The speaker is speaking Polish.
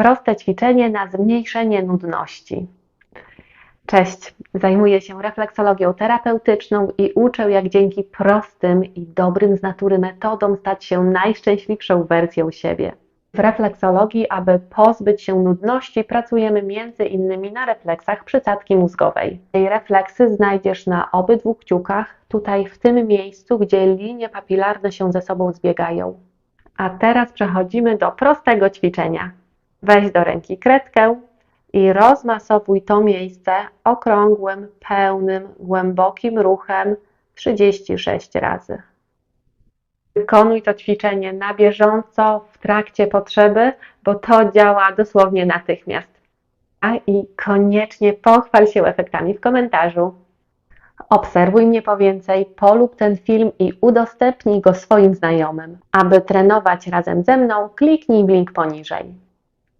proste ćwiczenie na zmniejszenie nudności. Cześć, zajmuję się refleksologią terapeutyczną i uczę, jak dzięki prostym i dobrym z natury metodom stać się najszczęśliwszą wersją siebie. W refleksologii, aby pozbyć się nudności, pracujemy między innymi na refleksach przysadki mózgowej. Tej refleksy znajdziesz na obydwu kciukach, tutaj w tym miejscu, gdzie linie papilarne się ze sobą zbiegają. A teraz przechodzimy do prostego ćwiczenia. Weź do ręki kredkę i rozmasowuj to miejsce okrągłym, pełnym, głębokim ruchem 36 razy. Wykonuj to ćwiczenie na bieżąco, w trakcie potrzeby, bo to działa dosłownie natychmiast. A i koniecznie pochwal się efektami w komentarzu. Obserwuj mnie po więcej, polub ten film i udostępnij go swoim znajomym. Aby trenować razem ze mną, kliknij w link poniżej.